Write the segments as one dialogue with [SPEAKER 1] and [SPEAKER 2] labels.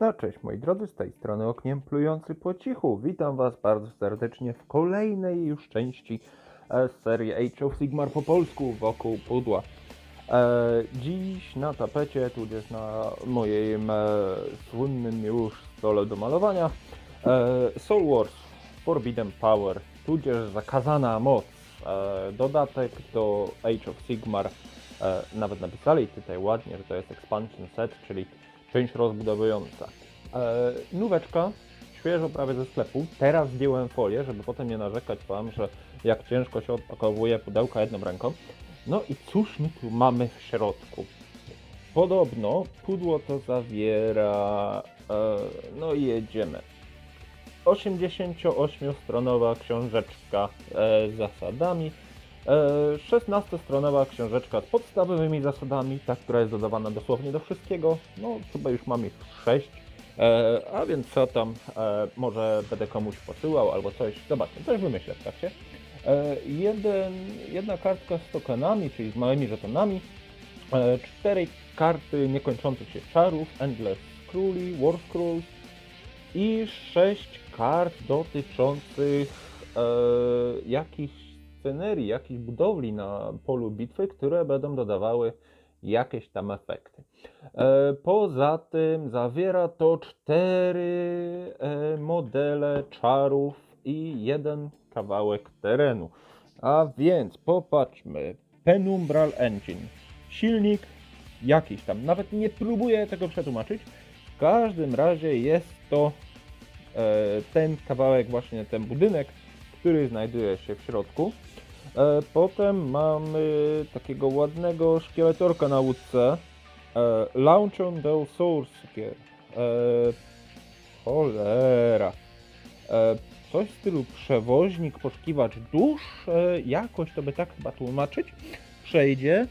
[SPEAKER 1] No cześć moi drodzy, z tej strony okniem plujący po cichu. Witam was bardzo serdecznie w kolejnej już części e, serii Age of Sigmar po polsku wokół pudła. E, dziś na tapecie, tudzież na moim e, słynnym już stole do malowania Soul Wars Forbidden Power, tudzież zakazana moc. Dodatek do Age of Sigmar. E, nawet napisali tutaj ładnie, że to jest expansion set, czyli część rozbudowująca. E, nóweczka, świeżo prawie ze sklepu. Teraz zdjąłem folię, żeby potem nie narzekać Wam, że jak ciężko się odpakowuje pudełka jedną ręką. No i cóż my tu mamy w środku? Podobno pudło to zawiera... E, no i jedziemy. 88-stronowa książeczka e, z zasadami. E, 16-stronowa książeczka z podstawowymi zasadami, ta, która jest dodawana dosłownie do wszystkiego. No, chyba już mam ich 6. E, a więc co tam, e, może będę komuś posyłał albo coś. Zobaczmy, coś wymyślę w trakcie. E, jeden, jedna kartka z tokenami, czyli z małymi żetonami. E, cztery karty niekończących się czarów, Endless Scrolly, War Scrolls i sześć kart dotyczących e, jakichś scenerii, jakichś budowli na polu bitwy, które będą dodawały jakieś tam efekty. E, poza tym zawiera to cztery e, modele czarów i jeden kawałek terenu. A więc popatrzmy. Penumbral Engine. Silnik jakiś tam. Nawet nie próbuję tego przetłumaczyć. W każdym razie jest to e, ten kawałek, właśnie ten budynek, który znajduje się w środku. E, potem mamy takiego ładnego szkieletorka na łódce. E, Launch on the Source Gear. E, cholera. Coś w stylu przewoźnik, poszukiwacz dusz. Jakoś to by tak chyba tłumaczyć. Przejdzie.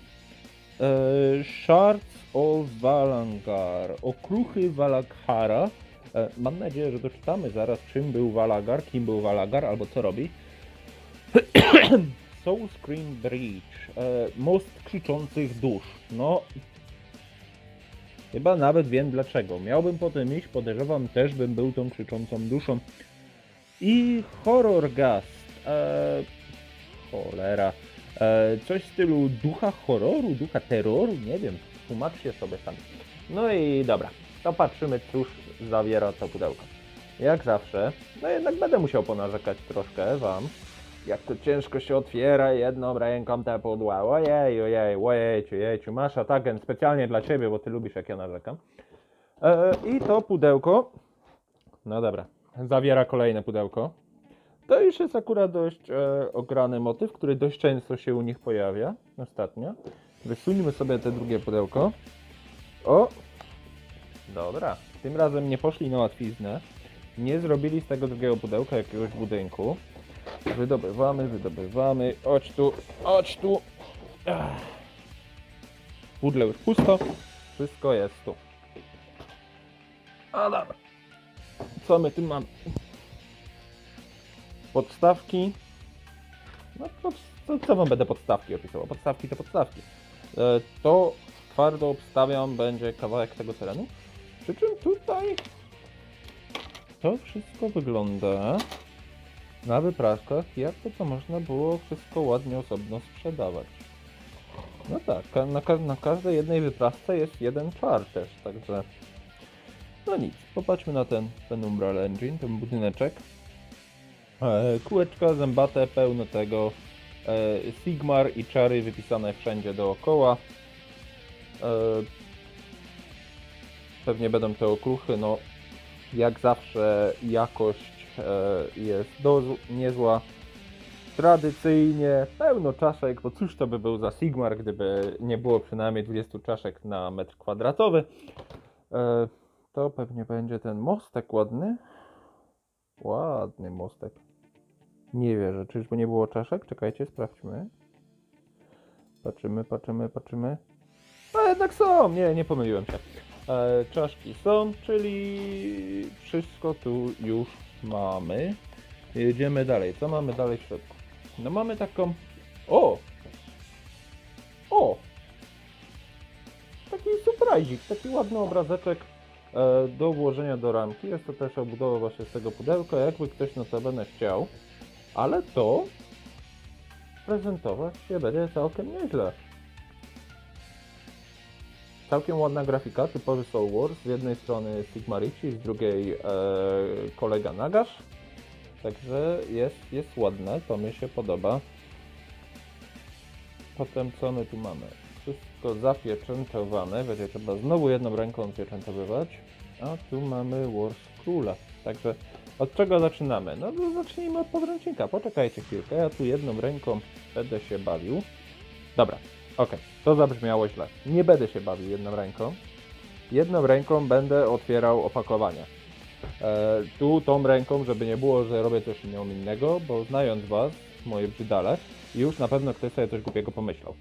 [SPEAKER 1] Shards of Valangar. Okruchy Valaghara. E, mam nadzieję, że doczytamy zaraz, czym był Valagar, kim był Valagar, albo co robi. Soul Scream Bridge. Most krzyczących dusz. No. Chyba nawet wiem dlaczego. Miałbym potem iść, podejrzewam też bym był tą krzyczącą duszą. I Horror Gast. E, cholera. E, coś w stylu ducha horroru, ducha terroru, nie wiem. Tłumaczcie sobie sami. No i dobra. To patrzymy, cóż zawiera to pudełko. Jak zawsze, no jednak będę musiał ponarzekać troszkę wam, jak to ciężko się otwiera jedną ręką te pudła. Ojej, ojej, ojejciu, jejciu, masz atagen specjalnie dla ciebie, bo ty lubisz jak ja narzekam. E, I to pudełko, no dobra, zawiera kolejne pudełko. To już jest akurat dość e, ograny motyw, który dość często się u nich pojawia ostatnio. Wysuńmy sobie te drugie pudełko. O! Dobra, tym razem nie poszli na łatwiznę. Nie zrobili z tego drugiego pudełka jakiegoś budynku. Wydobywamy, wydobywamy. Chodź tu, chodź tu. Ach. Pudle już pusto. Wszystko jest tu. A dobra. Co my tu mamy? Podstawki. No to, to co wam będę podstawki opisywał? Podstawki to podstawki. E, to twardo obstawiam będzie kawałek tego terenu. Przy czym tutaj to wszystko wygląda na wyprawkach, jak to, można było wszystko ładnie osobno sprzedawać. No tak, na, ka- na każdej jednej wyprawce jest jeden czar także... No nic, popatrzmy na ten Penumbral Engine, ten budyneczek. E, kółeczka zębate, pełno tego. E, Sigmar i czary wypisane wszędzie dookoła. E, pewnie będą te okruchy, no jak zawsze jakość jest do, niezła. Tradycyjnie pełno czaszek, bo cóż to by był za Sigmar, gdyby nie było przynajmniej 20 czaszek na metr kwadratowy. E, to pewnie będzie ten mostek ładny. Ładny mostek. Nie wierzę, czyżby nie było czaszek? Czekajcie, sprawdźmy. Patrzymy, patrzymy, patrzymy. A jednak są! Nie, nie pomyliłem się. E, czaszki są, czyli wszystko tu już mamy. Jedziemy dalej. Co mamy dalej w środku? No mamy taką... O! O! Taki surprizik, taki ładny obrazeczek e, do włożenia do ramki. Jest to też obudowa właśnie z tego pudełka, jakby ktoś notabene chciał. Ale to prezentować się będzie całkiem nieźle. Całkiem ładna grafika, typowy Soul Wars. Z jednej strony Sigma Ricci, z drugiej e, kolega Nagash. Także jest, jest ładne, to mi się podoba. Potem co my tu mamy? Wszystko zapieczętowane, będzie trzeba znowu jedną ręką pieczętowywać. A tu mamy Wars Króla. Także od czego zaczynamy? No to zacznijmy od podręcznika. Poczekajcie chwilkę, ja tu jedną ręką będę się bawił. Dobra, okej, to zabrzmiało źle. Nie będę się bawił jedną ręką. Jedną ręką będę otwierał opakowanie. E, tu tą ręką, żeby nie było, że robię coś innego, bo znając was, moje brzydale, już na pewno ktoś sobie coś głupiego pomyślał.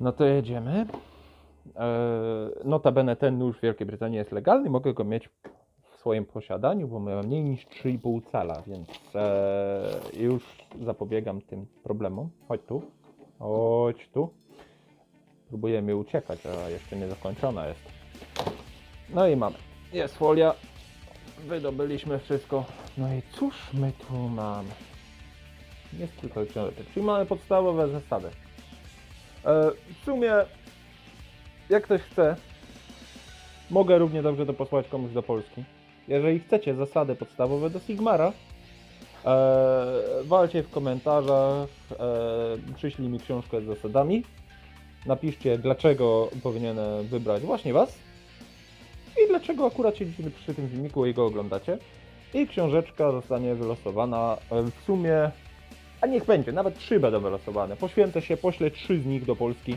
[SPEAKER 1] No to jedziemy. E, notabene ten nóż w Wielkiej Brytanii jest legalny, mogę go mieć w swoim posiadaniu, bo ma mniej niż 3,5 cala, więc e, już zapobiegam tym problemom. Chodź tu. Chodź tu. Próbujemy uciekać, a jeszcze nie zakończona jest. No i mamy. Jest folia. Wydobyliśmy wszystko. No i cóż my tu mamy? Jest tylko książeczek. Czyli mamy podstawowe zasady. E, w sumie, jak ktoś chce, mogę równie dobrze to posłać komuś do Polski. Jeżeli chcecie zasady podstawowe do Sigmara, e, walcie w komentarzach, e, przyślij mi książkę z zasadami. Napiszcie, dlaczego powinienem wybrać właśnie Was i dlaczego akurat siedzicie przy tym filmiku i go oglądacie. I książeczka zostanie wylosowana e, w sumie, a niech będzie, nawet trzy będą wylosowane. Poświęcę się, poślę trzy z nich do Polski,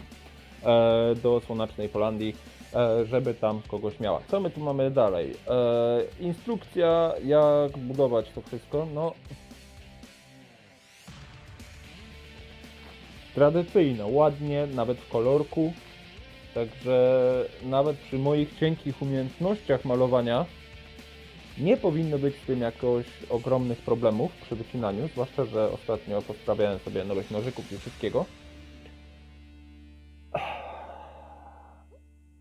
[SPEAKER 1] e, do Słonecznej Holandii, e, żeby tam kogoś miała. Co my tu mamy dalej? E, instrukcja, jak budować to wszystko. No, tradycyjne, ładnie, nawet w kolorku. Także nawet przy moich cienkich umiejętnościach malowania nie powinno być z tym jakoś ogromnych problemów przy wycinaniu, zwłaszcza, że ostatnio posprawiałem sobie nowych nożyków i wszystkiego.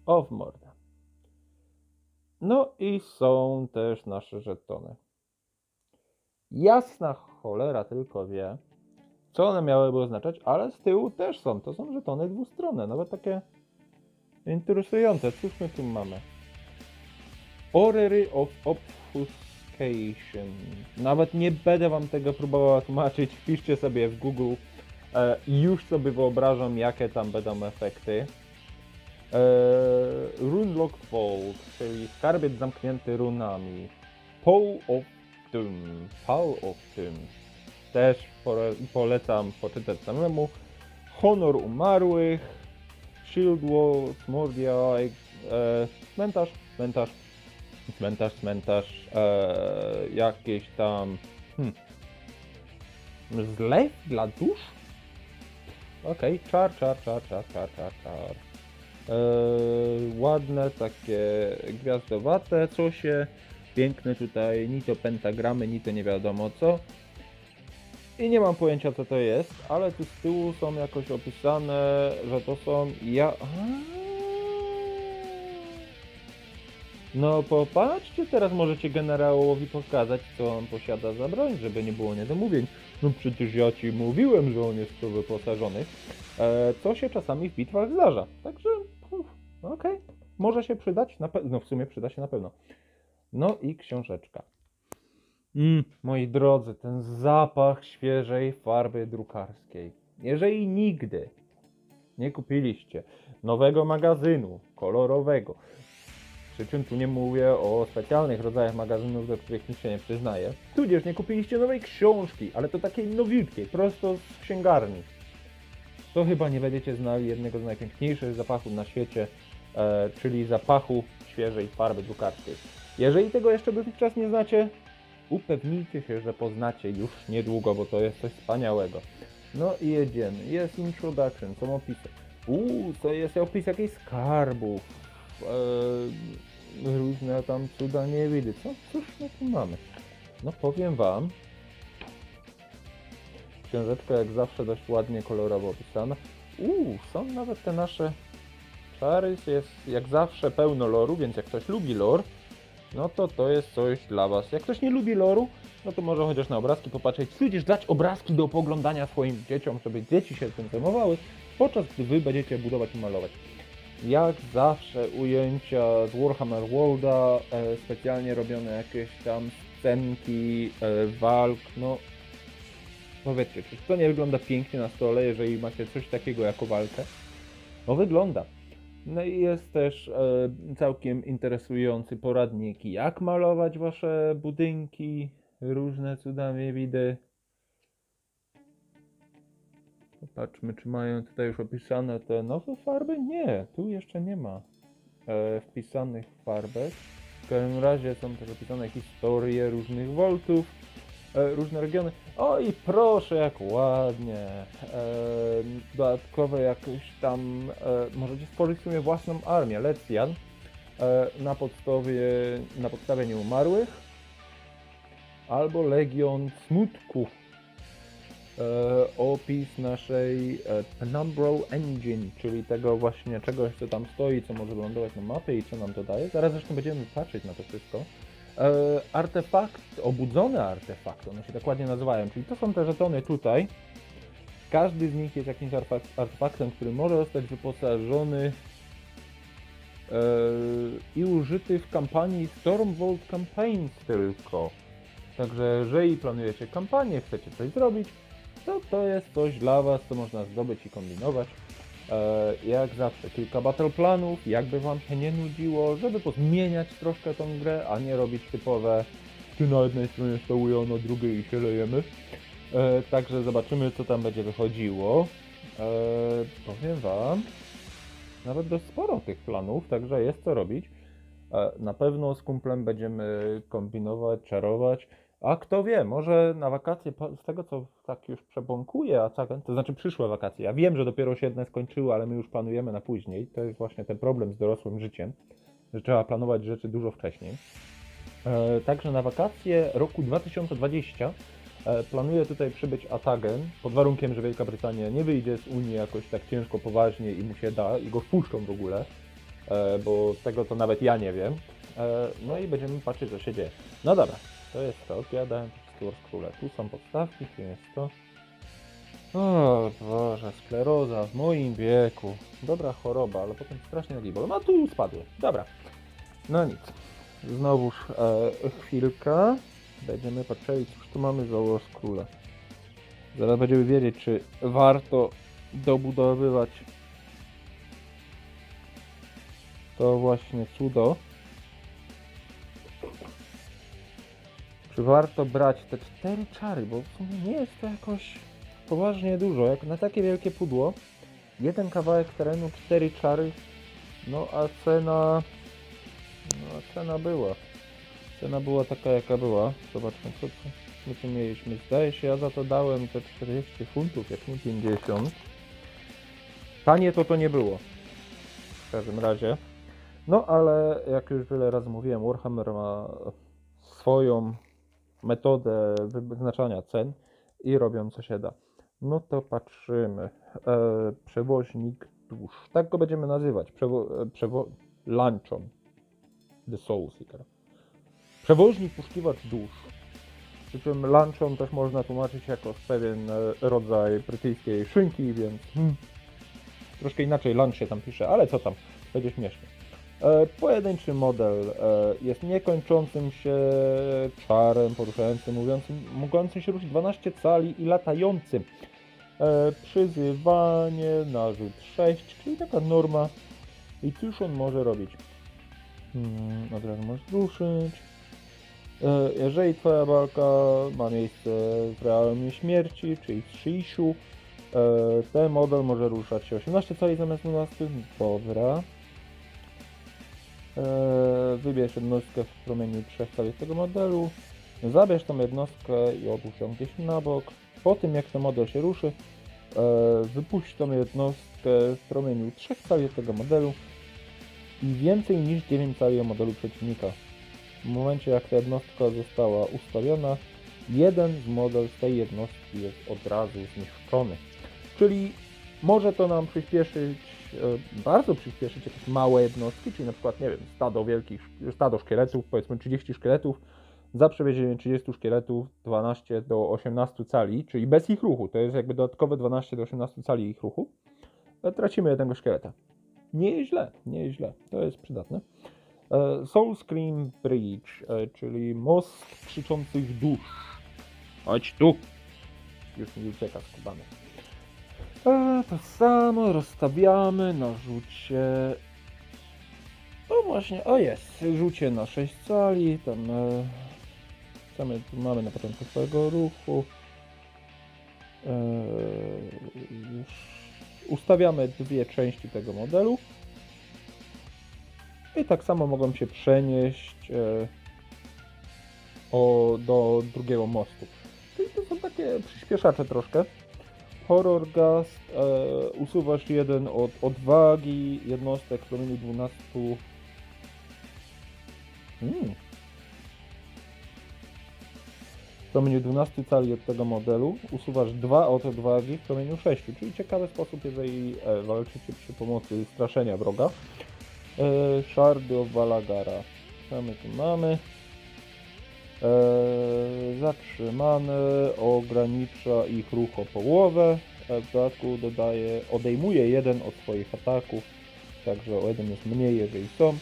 [SPEAKER 1] O w mordę. No i są też nasze żetony. Jasna cholera tylko wie, co one miałyby oznaczać, ale z tyłu też są. To są żetony dwustronne, nawet takie interesujące. Cóż my tu mamy? Orrery of Obfuscation. Nawet nie będę wam tego próbował tłumaczyć. Wpiszcie sobie w Google. E, już sobie wyobrażam, jakie tam będą efekty. E, Runlock Vault, czyli skarbiec zamknięty runami. Paul of Doom. Paul of Doom. Też polecam poczytać samemu. Honor umarłych. Shield Wall, Mordia, e, cmentarz, cmentarz, cmentarz, cmentarz, e, jakieś tam hmm, zlew dla dusz? Okej, czar, czar, czar, czar, czar, czar, czar. E, ładne, takie gwiazdowate cosie, piękne tutaj, ni to pentagramy, ni to nie wiadomo co. I nie mam pojęcia co to jest, ale tu z tyłu są jakoś opisane, że to są ja... No popatrzcie, teraz możecie generałowi pokazać, co on posiada za broń, żeby nie było niedomówień. No przecież ja ci mówiłem, że on jest to wyposażony. E, co się czasami w bitwach zdarza. Także, okej, może się przydać, na no w sumie przyda się na pewno. No i książeczka. Mm, moi drodzy, ten zapach świeżej farby drukarskiej. Jeżeli nigdy nie kupiliście nowego magazynu kolorowego, przy czym tu nie mówię o specjalnych rodzajach magazynów, do których nikt się nie przyznaje, tudzież nie kupiliście nowej książki, ale to takiej nowiutkiej, prosto z księgarni, to chyba nie będziecie znali jednego z najpiękniejszych zapachów na świecie, e, czyli zapachu świeżej farby drukarskiej. Jeżeli tego jeszcze dotychczas nie znacie, upewnijcie się, że poznacie już niedługo, bo to jest coś wspaniałego. No i jedziemy. Jest introduction, są opisy. Uuu, to jest opis jakichś skarbów. Eee, różne tam cuda nie widzę. Co? Cóż my tu mamy? No powiem wam. Książeczka jak zawsze dość ładnie kolorowo opisana. Uuu, są nawet te nasze Charys jest jak zawsze pełno loru, więc jak ktoś lubi lore, no to to jest coś dla Was. Jak ktoś nie lubi loru, no to może chociaż na obrazki popatrzeć, tudzież dać obrazki do poglądania swoim dzieciom, żeby dzieci się tym zajmowały, podczas gdy Wy będziecie budować i malować. Jak zawsze ujęcia z Warhammer Worlda, e, specjalnie robione jakieś tam scenki e, walk, no powiedzcie, czy to nie wygląda pięknie na stole, jeżeli macie coś takiego jako walkę? No wygląda. No i jest też e, całkiem interesujący poradnik, jak malować wasze budynki, różne cudami widy. Popatrzmy, czy mają tutaj już opisane te nowe farby? Nie, tu jeszcze nie ma e, wpisanych farbek. W każdym razie są też opisane historie różnych woltów, e, różne regiony. O i proszę, jak ładnie. E, dodatkowe jakieś tam, e, możecie stworzyć w sumie własną armię, Lecjan, e, na podstawie, na podstawie nieumarłych, albo Legion Smutku. E, opis naszej e, Penumbral Engine, czyli tego właśnie czegoś, co tam stoi, co może wylądować na mapie i co nam to daje. Zaraz zresztą będziemy patrzeć na to wszystko. E, artefakt, obudzone artefakty, one się tak ładnie nazywają, czyli to są te żetony tutaj. Każdy z nich jest jakimś artefak- artefaktem, który może zostać wyposażony e, i użyty w kampanii Stormvolt Campaigns tylko. Także jeżeli planujecie kampanię, chcecie coś zrobić, to to jest coś dla Was, co można zdobyć i kombinować. E, jak zawsze kilka battle planów, jakby Wam się nie nudziło, żeby pozmieniać troszkę tą grę, a nie robić typowe ty na jednej stronie stołu, ja na drugiej i się lejemy. E, także zobaczymy, co tam będzie wychodziło. E, powiem Wam, nawet dość sporo tych planów, także jest co robić. Na pewno z kumplem będziemy kombinować, czarować. A kto wie, może na wakacje, z tego co tak już przebąkuję, a tak, to znaczy przyszłe wakacje. Ja wiem, że dopiero się jedne skończyły, ale my już planujemy na później. To jest właśnie ten problem z dorosłym życiem, że trzeba planować rzeczy dużo wcześniej. E, także na wakacje roku 2020 e, planuję tutaj przybyć Atagen, pod warunkiem, że Wielka Brytania nie wyjdzie z Unii jakoś tak ciężko, poważnie i mu się da, i go wpuszczą w ogóle, e, bo tego to nawet ja nie wiem. E, no i będziemy patrzeć, co się dzieje. No dobra, to jest to. Ja dałem wszystkiego z króle. Tu są podstawki, tu jest to. O Boże, skleroza w moim wieku. Dobra choroba, ale potem strasznie nogi bolą. No tu spadły. Dobra. No nic. Znowuż e, chwilka. Będziemy patrzeli, cóż tu mamy za łos króla. Zaraz będziemy wiedzieć, czy warto dobudowywać to właśnie cudo. Warto brać te cztery czary, bo nie jest to jakoś poważnie dużo. Jak na takie wielkie pudło, jeden kawałek terenu, cztery czary, no a cena, no a cena była. Cena była taka jaka była. Zobaczmy co my tu mieliśmy. Zdaje się, ja za to dałem te 40 funtów, jak nie 50. Tanie to to nie było. W każdym razie. No ale jak już wiele razy mówiłem, Warhammer ma swoją metodę wyznaczania cen i robią co się da. No to patrzymy. E, przewoźnik dusz. Tak go będziemy nazywać. Przewo, e, przewo, lunchon. The Soul Seeker. Przewoźnik poszukiwacz dusz. Przy czym lunchon też można tłumaczyć jako pewien e, rodzaj brytyjskiej szynki, więc hmm, troszkę inaczej lunch się tam pisze, ale co tam, będzie śmiesznie. E, Pojedynczy model e, jest niekończącym się czarem poruszającym, mówiącym, mogącym się ruszyć 12 cali i latającym. E, Przyzywanie, narzut 6, czyli taka norma. I cóż on może robić? Hmm, od razu możesz ruszyć. Jeżeli twoja walka ma miejsce w realnej śmierci, czyli w Shishu, ten model może ruszać się 18 cali zamiast 12. Dobra. E, Wybierz jednostkę w promieniu 3 cali tego modelu. Zabierz tą jednostkę i odłóż ją gdzieś na bok. Po tym jak ten model się ruszy, e, wypuść tą jednostkę w promieniu 3 cali tego modelu i więcej niż 9 cali o modelu przeciwnika. W momencie jak ta jednostka została ustawiona, jeden z model z tej jednostki jest od razu zniszczony. Czyli może to nam przyspieszyć bardzo przyspieszyć jakieś małe jednostki, czyli na przykład, nie wiem, stado wielkich, stado szkieletów, powiedzmy 30 szkieletów, za przewiezienie 30 szkieletów 12 do 18 cali, czyli bez ich ruchu, to jest jakby dodatkowe 12 do 18 cali ich ruchu, e, tracimy jednego szkieleta. Nie jest źle, nie jest źle, to jest przydatne. E, Soul Scream Bridge, e, czyli most krzyczących dusz. Chodź tu! Już mi ucieka skubany. E, to samo rozstawiamy na rzucie. No właśnie, o jest, rzucie na 6 cali, tam e, mamy na początku swojego ruchu. E, ustawiamy dwie części tego modelu. I tak samo mogą się przenieść e, o, do drugiego mostu. Czyli to są takie przyspieszacze troszkę. Horror Gast, e, usuwasz jeden od odwagi jednostek w promieniu 12. Hmm. W promieniu 12 cali od tego modelu usuwasz dwa od odwagi w promieniu 6, czyli ciekawy sposób, jeżeli e, walczycie przy pomocy straszenia wroga. E, Shardy of Valagara. Co tu mamy? E, zatrzymane, ogranicza ich ruch o połowę. E, w dodatku dodaje, odejmuje jeden od swoich ataków, także o jeden jest mniej, jeżeli są.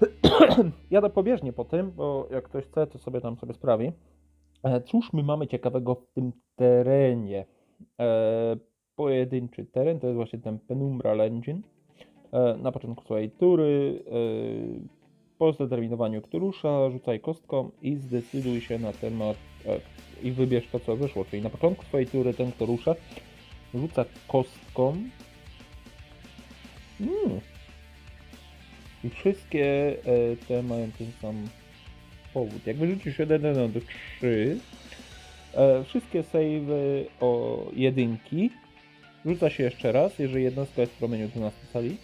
[SPEAKER 1] Jadę pobieżnie po tym, bo jak ktoś chce, to sobie tam sobie sprawi. E, cóż my mamy ciekawego w tym terenie? Pojedynczy teren to jest właśnie ten Penumbral Engine. Na początku swojej tury, po zdeterminowaniu kto rusza, rzucaj kostką i zdecyduj się na temat e, i wybierz to, co wyszło. Czyli na początku swojej tury ten, kto rusza, rzuca kostką. Mm. I wszystkie e, te mają ten sam powód. Jak wyrzucisz 1 do 3, e, wszystkie savey o jedynki rzuca się jeszcze raz, jeżeli jednostka jest w promieniu 12 cali.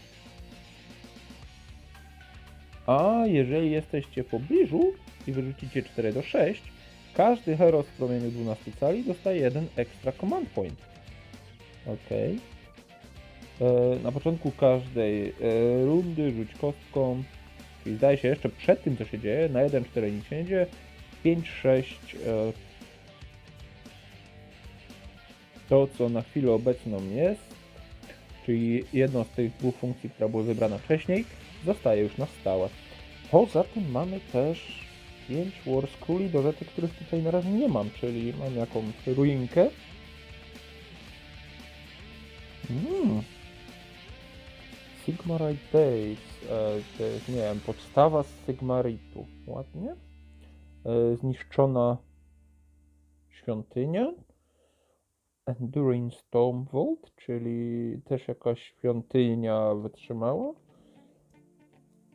[SPEAKER 1] A jeżeli jesteście w pobliżu i wyrzucicie 4 do 6, każdy hero w promieniu 12 cali dostaje jeden extra command point. Ok. E, na początku każdej e, rundy rzuć kostką, czyli zdaje się jeszcze przed tym co się dzieje, na 1, 4 nic się nie dzieje, 5, 6 e, to co na chwilę obecną jest, czyli jedną z tych dwóch funkcji, która była wybrana wcześniej, zostaje już na stałe. Poza tym mamy też 5 War Scrolli do rzeczy, których tutaj na razie nie mam, czyli mam jakąś ruinkę. Mm. Sigmarite Days, e, to jest, nie wiem, podstawa z Sigmaritu. Ładnie. E, zniszczona świątynia. Enduring Storm Vault, czyli też jakaś świątynia wytrzymała.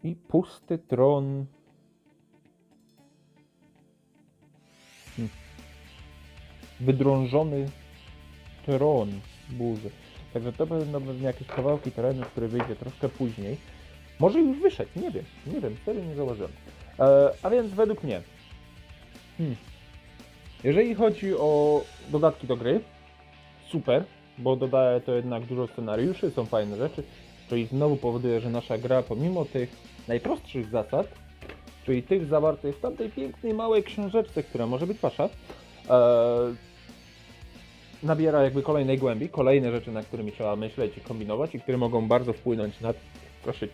[SPEAKER 1] I pusty tron. Hmm. Wydrążony tron burzy. Także to będą jakieś kawałki terenu, który wyjdzie troszkę później. Może już wyszedł, nie wiem, nie wiem, serio nie zauważyłem. E, a więc według mnie, hmm. jeżeli chodzi o dodatki do gry, super, bo dodaje to jednak dużo scenariuszy, są fajne rzeczy, czyli znowu powoduje, że nasza gra pomimo tych najprostszych zasad, czyli tych zawartych w tamtej pięknej małej książeczce, która może być wasza, e, nabiera jakby kolejnej głębi, kolejne rzeczy, nad którymi trzeba myśleć i kombinować i które mogą bardzo wpłynąć na to, się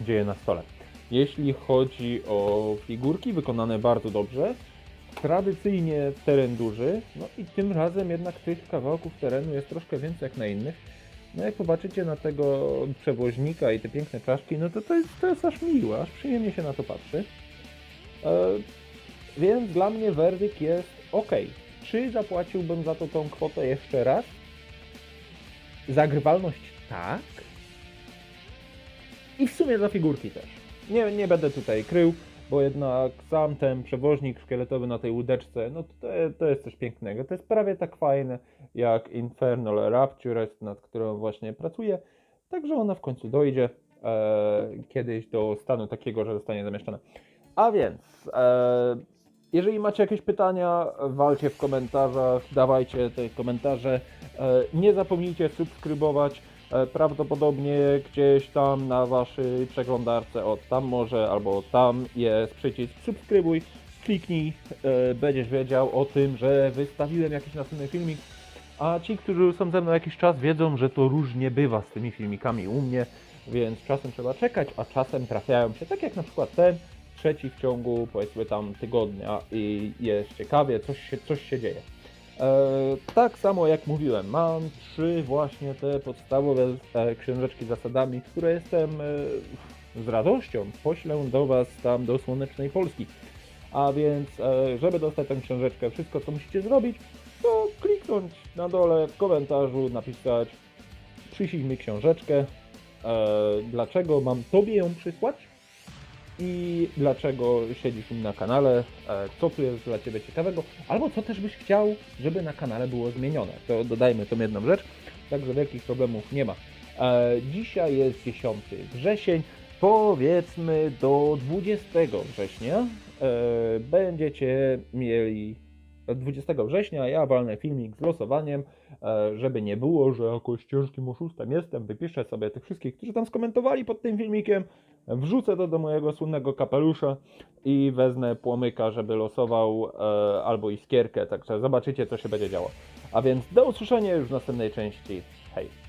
[SPEAKER 1] dzieje na stole. Jeśli chodzi o figurki, wykonane bardzo dobrze, tradycyjnie teren duży, no i tym razem jednak tych kawałków terenu jest troszkę więcej jak na innych. No jak popatrzycie na tego przewoźnika i te piękne czaszki, no to to jest, to jest aż miłe, aż przyjemnie się na to patrzy. E, więc dla mnie werdykt jest ok. Czy zapłaciłbym za to tą kwotę jeszcze raz? Zagrywalność tak. I w sumie za figurki też. Nie, nie będę tutaj krył, bo jednak sam ten przewoźnik szkieletowy na tej łódeczce, no to, to jest coś pięknego. To jest prawie tak fajne jak Infernal Rapture, nad którą właśnie pracuję. Także ona w końcu dojdzie e, kiedyś do stanu takiego, że zostanie zamieszczona. A więc, e, jeżeli macie jakieś pytania, walcie w komentarzach, dawajcie te komentarze. E, nie zapomnijcie subskrybować, prawdopodobnie gdzieś tam na waszej przeglądarce, o tam może, albo tam jest przycisk subskrybuj, kliknij, e, będziesz wiedział o tym, że wystawiłem jakiś następny filmik, a ci, którzy są ze mną jakiś czas wiedzą, że to różnie bywa z tymi filmikami u mnie, więc czasem trzeba czekać, a czasem trafiają się, tak jak na przykład ten, trzeci w ciągu powiedzmy tam tygodnia i jest ciekawie, coś się, coś się dzieje. E, tak samo jak mówiłem, mam trzy właśnie te podstawowe e, książeczki z zasadami, które jestem e, z radością poślę do Was tam do Słonecznej Polski. A więc, żeby dostać tę książeczkę, wszystko co musicie zrobić, to kliknąć na dole w komentarzu, napisać przyślij mi książeczkę, dlaczego mam Tobie ją przysłać i dlaczego siedzisz na kanale, e, co tu jest dla Ciebie ciekawego, albo co też byś chciał, żeby na kanale było zmienione. To dodajmy tą jedną rzecz, także wielkich problemów nie ma. E, Dzisiaj jest 10 wrzesień, powiedzmy do 20 września. E, będziecie mieli 20 września ja walnę filmik z losowaniem, żeby nie było, że jakoś ciężkim oszustem jestem, wypiszę sobie tych wszystkich, którzy tam skomentowali pod tym filmikiem, wrzucę to do mojego słynnego kapelusza i wezmę płomyka, żeby losował e, albo iskierkę, także zobaczycie co się będzie działo. A więc do usłyszenia już w następnej części. Hej!